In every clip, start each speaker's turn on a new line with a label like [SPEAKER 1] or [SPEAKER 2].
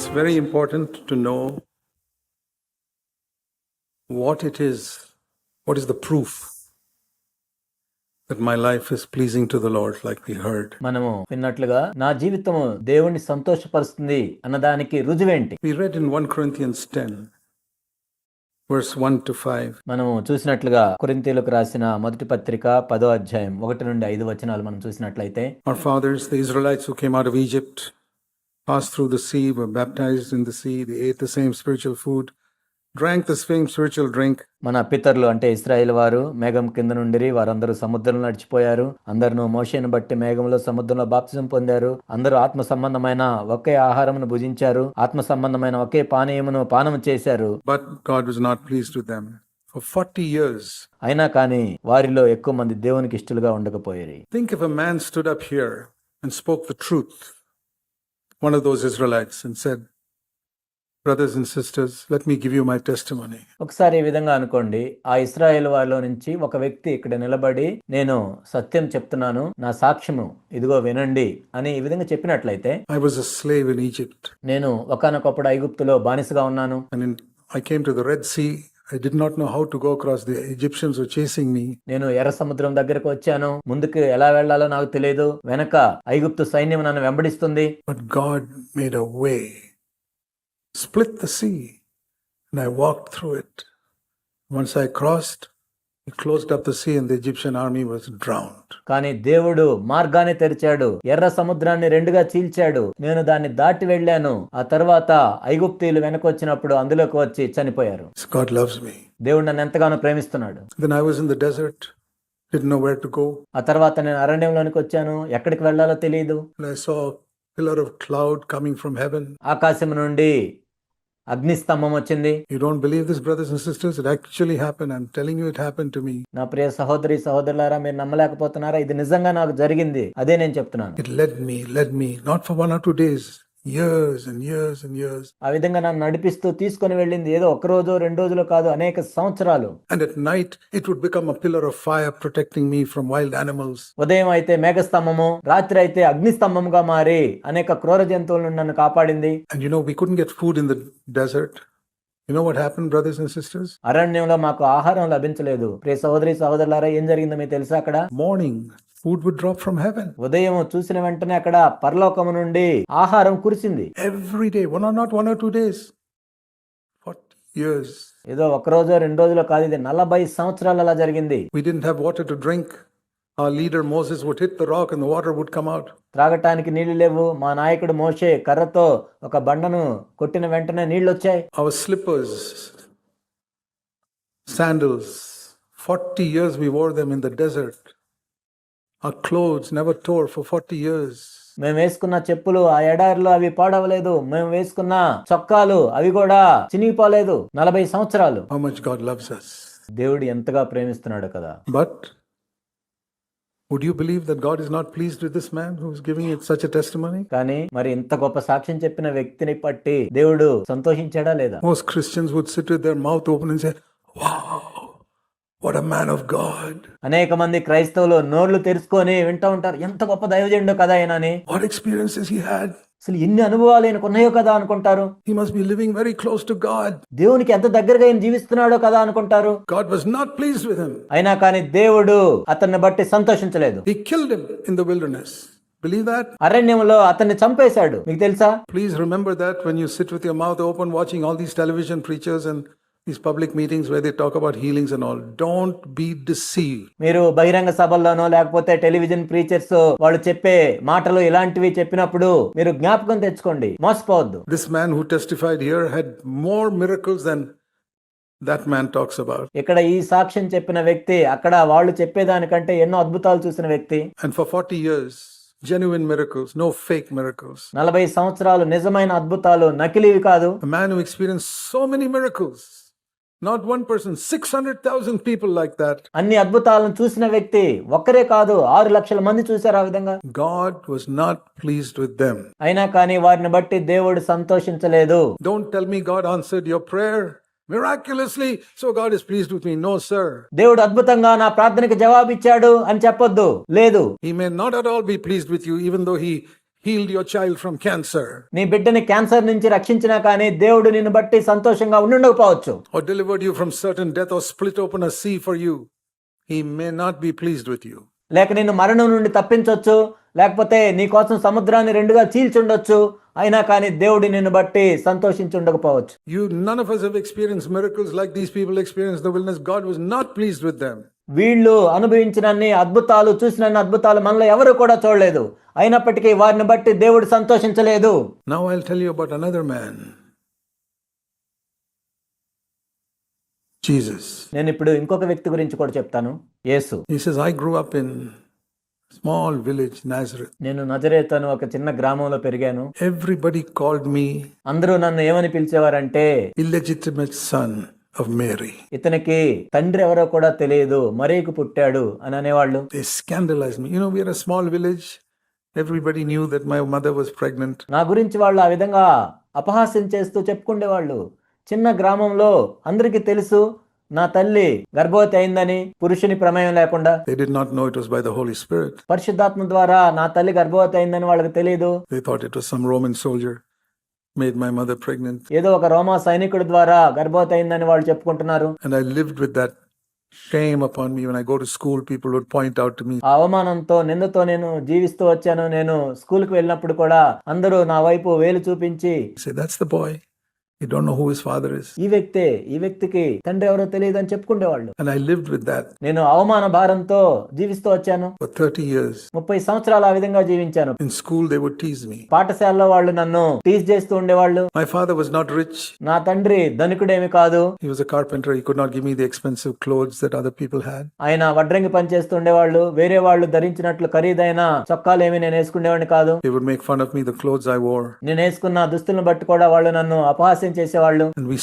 [SPEAKER 1] It's very important to know what it is, what is the proof that my life is pleasing to the Lord, like we heard.
[SPEAKER 2] మనము విన్నట్లుగా నా జీవితము దేవుణ్ణి సంతోషపరుస్తుంది అన్నదానికి రుజువేంటి
[SPEAKER 1] We read in 1 Corinthians 10, verse 1 to 5.
[SPEAKER 2] మనము చూసినట్లుగా కొరింతీలకు రాసిన మొదటి పత్రిక పదో అధ్యాయం ఒకటి నుండి ఐదు వచనాలు మనం చూసినట్లయితే
[SPEAKER 1] Our fathers, the Israelites who came out of Egypt, passed through the sea, were baptized in the sea, they ate the same spiritual food, drank the same spiritual drink.
[SPEAKER 2] మన పితరులు అంటే ఇస్రాయిల్ వారు మేఘం కింద నుండి వారందరూ సముద్రంలో నడిచిపోయారు. అందరు మోషేను బట్టి మేఘంలో సముద్రంలో బాప్సం పొందారు. అందరూ ఆత్మ సంబంధమైన ఒకే ఆహారమును భుజించారు. ఆత్మ సంబంధమైన ఒకే పానీయమును పానం చేశారు.
[SPEAKER 1] But not pleased with them for years
[SPEAKER 2] అయినా కానీ వారిలో ఎక్కువ మంది దేవునికి ఇష్టలుగా ఉండకపోయారు.
[SPEAKER 1] Think if a man stood up here and spoke truth one of those Israelites, and said, Brothers and sisters, let me give you my testimony.
[SPEAKER 2] ఒకసారి ఈ విధంగా అనుకోండి ఆ ఇస్రాయేల్ వారిలో నుంచి ఒక వ్యక్తి ఇక్కడ నిలబడి నేను సత్యం చెప్తున్నాను నా సాక్ష్యము ఇదిగో వినండి అని ఈ విధంగా చెప్పినట్లయితే
[SPEAKER 1] I was a slave in Egypt,
[SPEAKER 2] నేను ఒకానొకప్పుడు ఐగుప్తులో బానిసగా ఉన్నాను
[SPEAKER 1] and in, I came to the Did not know how to go across. The Egyptians were chasing me.
[SPEAKER 2] నేను ఎర్ర సముద్రం దగ్గరకు వచ్చాను ముందుకు ఎలా వెళ్ళాలో నాకు తెలియదు వెనక ఐగుప్తు సైన్యం నన్ను వెంబడిస్తుంది
[SPEAKER 1] But God made a way, split the sea, and I walked through it. Once I crossed, closed up the sea and the Egyptian army
[SPEAKER 2] కానీ దేవుడు మార్గాన్ని తెరిచాడు. ఎర్ర సముద్రాన్ని రెండుగా చీల్చాడు. నేను దాన్ని దాటి వెళ్ళాను. ఆ తర్వాత ఐగుప్తిలు వెనక వచ్చినప్పుడు అందులోకి వచ్చి చనిపోయారు.
[SPEAKER 1] గాడ్ లవ్స్
[SPEAKER 2] దేవుడు నన్ను ఎంతగానో ప్రేమిస్తున్నాడు.
[SPEAKER 1] Then I was in the desert
[SPEAKER 2] ఆ తర్వాత నేను అరణ్యంలోనికి వచ్చాను. ఎక్కడికి వెళ్ళాలో తెలియదు
[SPEAKER 1] I saw pillar of cloud coming from heaven
[SPEAKER 2] ఆకాశం నుండి అగ్నిస్తంభం వచ్చింది.
[SPEAKER 1] You don't believe this brothers and sisters it actually happen I telling you it happen to me
[SPEAKER 2] నా ప్రియ సహోదరి సోదరులారా మీరు నమ్మలేకపోతున్నారా? ఇది నిజంగా నాకు జరిగింది. అదే నేను చెప్తున్నాను.
[SPEAKER 1] It let me let me not for one or two days
[SPEAKER 2] ఆ విధంగా నన్ను నడిపిస్తూ తీసుకుని వెళ్ళింది ఏదో ఒక రోజు రెండు రోజులు కాదు అనేక సంవత్సరాలు.
[SPEAKER 1] And at night it would become a pillar of fire protecting me from wild animals
[SPEAKER 2] ఉదయం అయితే మేఘ మేఘస్తంభము రాత్రి అయితే అగ్నిస్తంభముగా మారి అనేక క్రూర జంతువులను నన్ను కాపాడింది.
[SPEAKER 1] And you know we couldn't get food in the desert you know what happen brothers and sisters
[SPEAKER 2] అరణ్యంలో మాకు ఆహారం లభించలేదు. ప్రియ సోదరి సోదరులారా ఏం జరిగిందో మీకు తెలుసా అక్కడ?
[SPEAKER 1] Morning food would drop from heaven.
[SPEAKER 2] ఉదయం చూసిన వెంటనే అక్కడ పరలోకము నుండి ఆహారం కురిసింది
[SPEAKER 1] Every day, one or not one or two days. 40 years.
[SPEAKER 2] ఏదో ఒక రోజు రెండు రోజులు కాదు ఇది నలభై సంవత్సరాలు అలా జరిగింది
[SPEAKER 1] We didn't have water to drink. Our leader Moses would hit the rock and the water would come out.
[SPEAKER 2] త్రాగటానికి నీళ్ళు లేవు మా నాయకుడు మోషే కర్రతో ఒక బండను కొట్టిన వెంటనే నీళ్ళు వచ్చాయి
[SPEAKER 1] Our slippers, sandals, 40 years we wore them in the desert. Our clothes never tore for 40 years.
[SPEAKER 2] మేము వేసుకున్న చెప్పులు ఆ ఎడారిలో అవి పాడవలేదు మేము వేసుకున్న చొక్కాలు అవి కూడా చినిగిపోలేదు నలభై సంవత్సరాలు
[SPEAKER 1] How much God loves us.
[SPEAKER 2] దేవుడు ఎంతగా ప్రేమిస్తున్నాడు కదా
[SPEAKER 1] But would you believe that God is not pleased with this man who is giving it such a testimony?
[SPEAKER 2] కానీ మరి ఇంత గొప్ప సాక్ష్యం చెప్పిన వ్యక్తిని పట్టి దేవుడు సంతోషించాడా లేదా
[SPEAKER 1] Most Christians would sit with their mouth open and say, Wow,
[SPEAKER 2] అనేక మంది క్రైస్తవులు నోర్లు తెరుచుకొని వింటూ ఉంటారు. ఎంత గొప్ప దైవజండు కదా ఆయనని
[SPEAKER 1] వాట్ ఎక్స్పీరియన్సెస్ హి హాడ్
[SPEAKER 2] అసలు ఎన్ని అనుభవాలు ఆయనకు ఉన్నాయో కదా అనుకుంటారు.
[SPEAKER 1] He must be living very close to God
[SPEAKER 2] దేవునికి ఎంత దగ్గరగా ఆయన జీవిస్తున్నాడో కదా అనుకుంటారు.
[SPEAKER 1] God was not pleased with him
[SPEAKER 2] అయినా కానీ దేవుడు అతన్ని బట్టి సంతోషించలేదు.
[SPEAKER 1] He killed him in the wilderness believe that
[SPEAKER 2] అరణ్యములో అతన్ని చంపేశాడు. మీకు తెలుసా?
[SPEAKER 1] Please remember that when you sit with your mouth open watching all these television preachers and these public meetings where they talk about healings and all. Don't be deceived.
[SPEAKER 2] మీరు బహిరంగ సభల్లోనో లేకపోతే television preachers వాళ్ళు చెప్పే మాటలు ఇలాంటివి చెప్పినప్పుడు మీరు జ్ఞాపకం తెచ్చుకోండి మోసపోవద్దు
[SPEAKER 1] This man who testified here had more miracles than that man talks about.
[SPEAKER 2] ఇక్కడ ఈ సాక్ష్యం చెప్పిన వ్యక్తి అక్కడ వాళ్ళు చెప్పేదానికంటే ఎన్నో అద్భుతాలు చూసిన వ్యక్తి
[SPEAKER 1] And for 40 years, genuine miracles, no fake miracles.
[SPEAKER 2] నలభై సంవత్సరాలు నిజమైన అద్భుతాలు నకిలీవి కాదు
[SPEAKER 1] A man who experienced so many miracles. Not one person, 600,000 people like that.
[SPEAKER 2] అన్ని అద్భుతాలను చూసిన వ్యక్తి ఒక్కరే కాదు ఆరు లక్షల మంది చూశారు ఆ విధంగా
[SPEAKER 1] God was not pleased with them.
[SPEAKER 2] అయినా కానీ వారిని బట్టి దేవుడు సంతోషించలేదు
[SPEAKER 1] Don't tell me God answered your prayer miraculously, so God is pleased with me. No, sir.
[SPEAKER 2] దేవుడు అద్భుతంగా నా ప్రార్థనకి జవాబిచ్చాడు అని చెప్పొద్దు లేదు
[SPEAKER 1] He may not at all be pleased with you, even though He healed your child from cancer
[SPEAKER 2] నీ బిడ్డని క్యాన్సర్ నుంచి రక్షించినా కానీ దేవుడు నిన్ను బట్టి సంతోషంగా ఉండుండకపోవచ్చు
[SPEAKER 1] or delivered you from certain death or split open a sea for you, he may not be pleased with you.
[SPEAKER 2] లేక నిన్ను మరణం నుండి తప్పించవచ్చు లేకపోతే నీ కోసం సముద్రాన్ని రెండుగా చీల్చుండొచ్చు అయినా కానీ దేవుడి నిన్ను బట్టి సంతోషించి
[SPEAKER 1] ఉండకపోవచ్చు you none of experience have like these people experience people experienced the wilderness. God was not
[SPEAKER 2] వీళ్ళు అనుభవించినన్ని అద్భుతాలు చూసినన్ని అద్భుతాలు మనలో ఎవరు కూడా చూడలేదు. అయినప్పటికీ వారిని బట్టి దేవుడు సంతోషించలేదు.
[SPEAKER 1] Now I will tell man Jesus
[SPEAKER 2] నేను ఇప్పుడు ఇంకొక వ్యక్తి గురించి కూడా చెప్తాను. Yesu.
[SPEAKER 1] He says I grew up in small village Nazareth
[SPEAKER 2] నేను నజరేత్ అని ఒక చిన్న గ్రామంలో పెరిగాను.
[SPEAKER 1] ఎవ్రీబడి కాల్డ్ మీ
[SPEAKER 2] అందరూ నన్ను ఏమని పిలిచేవారంటే
[SPEAKER 1] ఇల్లెజిటిమేట్ సన్ ఆఫ్ మేరీ
[SPEAKER 2] ఇతనికి తండ్రి ఎవరో కూడా తెలియదు మరీకు పుట్టాడు అని అనేవాళ్ళు.
[SPEAKER 1] They scandalize me you know we are small village everybody knew that my mother was pregnant
[SPEAKER 2] నా గురించి వాళ్ళు ఆ విధంగా అపహాస్యం చేస్తూ చెప్పుకుండేవాళ్ళు. చిన్న గ్రామంలో అందరికీ తెలుసు నా తల్లి గర్భవతి అయిందని పురుషుని ప్రమేయం లేకుండా
[SPEAKER 1] They did not know it was by the Holy Spirit.
[SPEAKER 2] పరిశుద్ధాత్మ ద్వారా నా తల్లి గర్భవతి అయిందని వాళ్ళకి తెలియదు
[SPEAKER 1] They thought it was some Roman soldier made my mother pregnant.
[SPEAKER 2] ఏదో ఒక రోమా సైనికుడి ద్వారా గర్భవతి అయిందని వాళ్ళు చెప్పుకుంటున్నారు
[SPEAKER 1] And I lived with that shame upon me. When I go to school, people would point out to me,
[SPEAKER 2] ఆ అవమానంతో నిందతో నేను జీవిస్తూ వచ్చాను నేను స్కూల్కి వెళ్ళినప్పుడు కూడా అందరూ నా వైపు వేలు చూపించి
[SPEAKER 1] say, That's the boy.
[SPEAKER 2] ఈ వ్యక్తే ఈ వ్యక్తికి తండ్రి ఎవరో తెలియదు అని చెప్పుకుండేవాళ్ళు నేను అవమాన భారంతో జీవిస్తూ వచ్చాను.
[SPEAKER 1] థర్టీ ఇయర్స్
[SPEAKER 2] ముప్పై సంవత్సరాలు ఆ విధంగా జీవించాను.
[SPEAKER 1] School they would tease me
[SPEAKER 2] పాఠశాలలో వాళ్ళు నన్ను టీజ్ చేస్తూ ఉండేవాళ్ళు.
[SPEAKER 1] My father was not rich
[SPEAKER 2] నా తండ్రి ధనికుడేమి కాదు.
[SPEAKER 1] Carpenter you could not give me the expensive clothes that other people had
[SPEAKER 2] ఆయన వడ్రంగి పని చేస్తూ ఉండేవాళ్ళు. వేరే వాళ్ళు ధరించినట్లు ఖరీదైన చొక్కాలు ఏమీ నేను వేసుకునేవాడిని కాదు.
[SPEAKER 1] Make fun of me the clothes I wore
[SPEAKER 2] నేను వేసుకున్న దుస్తులను బట్టి కూడా వాళ్ళు నన్ను అపహాస్యం
[SPEAKER 1] ఆలస్యం చేసేవాళ్ళు.
[SPEAKER 2] వి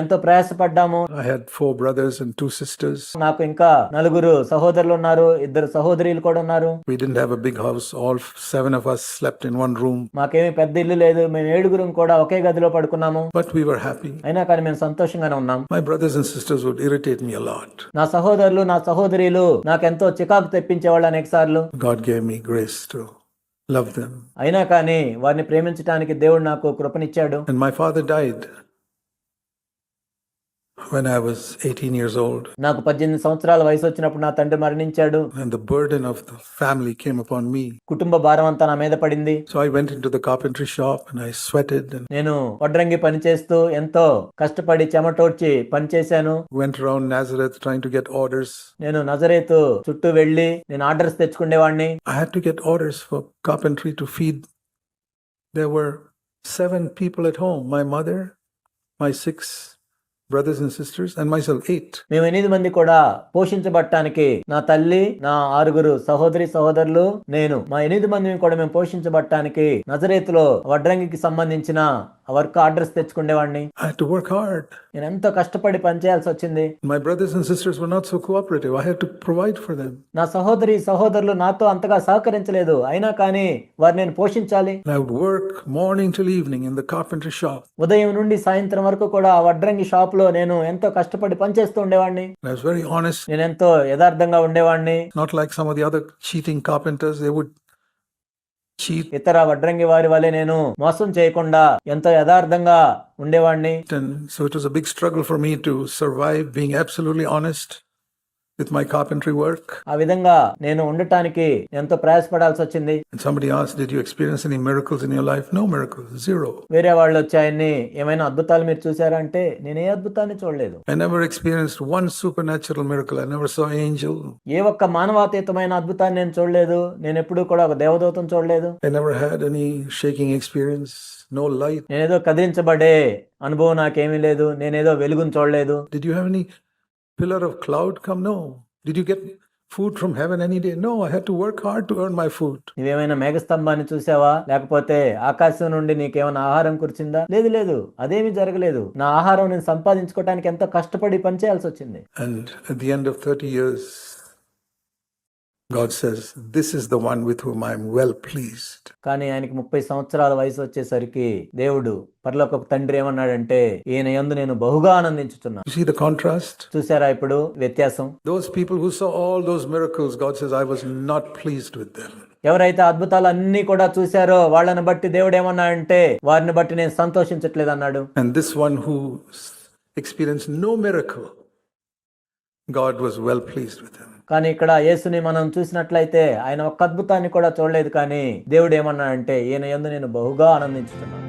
[SPEAKER 2] ఎంతో ప్రయాసపడ్డాము.
[SPEAKER 1] I had four brothers and two sisters
[SPEAKER 2] నాకు ఇంకా నలుగురు సహోదరులు ఉన్నారు ఇద్దరు సహోదరులు కూడా ఉన్నారు.
[SPEAKER 1] We did have big house all 7 of us slept in one
[SPEAKER 2] పెద్ద ఇల్లు లేదు. మేము ఏడుగురం కూడా ఒకే గదిలో పడుకున్నాము.
[SPEAKER 1] బట్ వి వర్ హ్యాపీ
[SPEAKER 2] అయినా కానీ మేము సంతోషంగానే ఉన్నాం.
[SPEAKER 1] My brothers and sisters would irritate me a lot
[SPEAKER 2] నా సహోదరులు నా సహోదరులు నాకు ఎంతో చికాకు తెప్పించేవాళ్ళు అనేకసార్లు.
[SPEAKER 1] God gave me grace to love them.
[SPEAKER 2] అయినా కానీ వారిని ప్రేమించడానికి దేవుడు నాకు కృపనిచ్చాడు
[SPEAKER 1] And my father died when I was 18 years old.
[SPEAKER 2] నాకు పద్దెనిమిది సంవత్సరాల వయసు వచ్చినప్పుడు నా తండ్రి మరణించాడు
[SPEAKER 1] And the burden of the family came upon me.
[SPEAKER 2] కుటుంబ భారం అంతా నా మీద పడింది
[SPEAKER 1] So I went into the carpentry shop and I sweated and
[SPEAKER 2] నేను వడ్రంగి పని చేస్తూ ఎంతో కష్టపడి చెమటోడ్చి పని చేశాను
[SPEAKER 1] went around Nazareth trying to get orders.
[SPEAKER 2] నేను నజరేతు చుట్టూ వెళ్ళి నేను ఆర్డర్స్ తెచ్చుకునేవాడిని
[SPEAKER 1] I had to get orders for carpentry to feed. There were seven people at home my mother, my six brothers and sisters, and myself, eight.
[SPEAKER 2] మేము ఎనిమిది మంది కూడా పోషించబడటానికి నా తల్లి నా ఆరుగురు సహోదరి సహోదరులు నేను మా ఎనిమిది మంది కూడా మేము పోషించబడటానికి నజరేతులో వడ్రంగికి సంబంధించిన వర్క్ ఆర్డర్స్ తెచ్చుకునేవాడిని
[SPEAKER 1] had to work hard.
[SPEAKER 2] నేను ఎంతో కష్టపడి పని చేయాల్సి వచ్చింది
[SPEAKER 1] My brothers and sisters were not so cooperative. I had to provide for them.
[SPEAKER 2] నా సహోదరి సహోదరులు నాతో అంతగా సహకరించలేదు అయినా కానీ వారిని నేను పోషించాలి
[SPEAKER 1] I would work morning till evening in the carpentry shop.
[SPEAKER 2] ఉదయం నుండి సాయంత్రం వరకు కూడా ఆ వడ్రంగి షాప్ లో నేను ఎంతో కష్టపడి పనిచేస్తూ ఉండేవాడిని.
[SPEAKER 1] వెరీ
[SPEAKER 2] నేను ఎంతో యథార్థంగా ఉండేవాడిని.
[SPEAKER 1] Not like some of cheating carpenters they would cheat
[SPEAKER 2] ఇతర వడ్రంగి వారి వలే నేను మోసం చేయకుండా ఎంతో యథార్థంగా ఉండేవాడిని.
[SPEAKER 1] So it was big struggle for me to survive being absolutely honest with my carpentry work
[SPEAKER 2] ఆ విధంగా నేను ఉండటానికి ఎంతో ప్రయాసపడాల్సి వచ్చింది.
[SPEAKER 1] Somebody asked did you experience any miracles in your life? No miracles zero.
[SPEAKER 2] వేరే వాళ్ళు వచ్చాయని ఏమైనా అద్భుతాలు మీరు చూసారంటే అంటే నేను ఏ అద్భుతాన్ని చూడలేదు.
[SPEAKER 1] I never experienced one supernatural miracle. I never saw angel.
[SPEAKER 2] ఏ ఒక్క మానవాతీతమైన అద్భుతాన్ని నేను చూడలేదు. నేను ఎప్పుడు కూడా ఒక దేవదూతను చూడలేదు.
[SPEAKER 1] I never had any shaking no light
[SPEAKER 2] నేనేదో కదిలించబడే అనుభవం నాకేమీ లేదు. నేనేదో వెలుగును చూడలేదు.
[SPEAKER 1] Did you have any pillar of cloud come? No. Did you get food from heaven any day? No, I had to work hard to earn my food.
[SPEAKER 2] నువ్వేమైనా మేఘస్తంభాన్ని చూసావా లేకపోతే ఆకాశం నుండి నీకేమైనా ఆహారం కురిచిందా లేదు లేదు అదేమీ జరగలేదు నా ఆహారం నేను సంపాదించుకోవడానికి ఎంతో కష్టపడి పనిచేయాల్సి వచ్చింది
[SPEAKER 1] And at the end of 30 years, God says, This is the one with whom I am well pleased.
[SPEAKER 2] కానీ ఆయనకి ముప్పై సంవత్సరాల వయసు వచ్చేసరికి దేవుడు పర్లో తండ్రి ఏమన్నాడంటే ఈయన ఎందు నేను బహుగా
[SPEAKER 1] ఆనందించుతున్నాను సీ ద కాంట్రాస్ట్
[SPEAKER 2] చూసారా ఇప్పుడు వ్యత్యాసం?
[SPEAKER 1] Those people who saw all those miracles God says I was not please with them
[SPEAKER 2] ఎవరైతే అద్భుతాలు అన్ని కూడా చూశారో వాళ్ళని బట్టి దేవుడు ఏమన్నాడంటే వారిని బట్టి నేను సంతోషించట్లేదు అన్నాడు
[SPEAKER 1] and this one who experience no miracle God was well pleased with him
[SPEAKER 2] కానీ ఇక్కడ యేసుని మనం చూసినట్లయితే ఆయన ఒక్క అద్భుతాన్ని కూడా చూడలేదు కానీ దేవుడు ఏమన్నా అంటే ఈయన ఎందు నేను బహుగా ఆనందించుతున్నాను